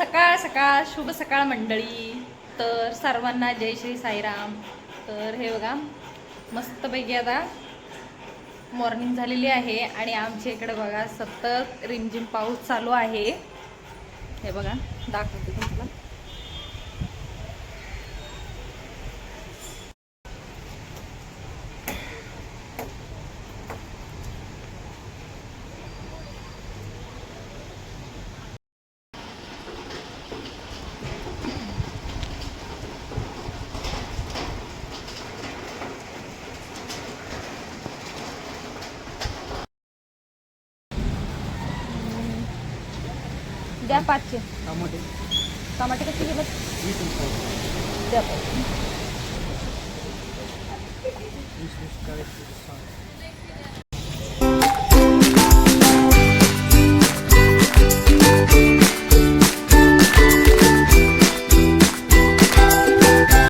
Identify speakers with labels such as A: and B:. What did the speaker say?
A: सकाळ सकाळ शुभ सकाळ मंडळी. तर सर्वांना जय श्री साईराम. तर हे बघा मस्तपैकी आता मॉर्निंग झालेली आहे आणि आमच्या इकडे बघा सतत रिमझिम पाऊस चालू आहे. हे बघा दाखवते तुम्हाला. द्या पाचशे
B: टमाटे
A: टमाटे कसे गेले
B: वीस रुपये
A: द्या पाच.
B: वीस वीस चाळीस साठ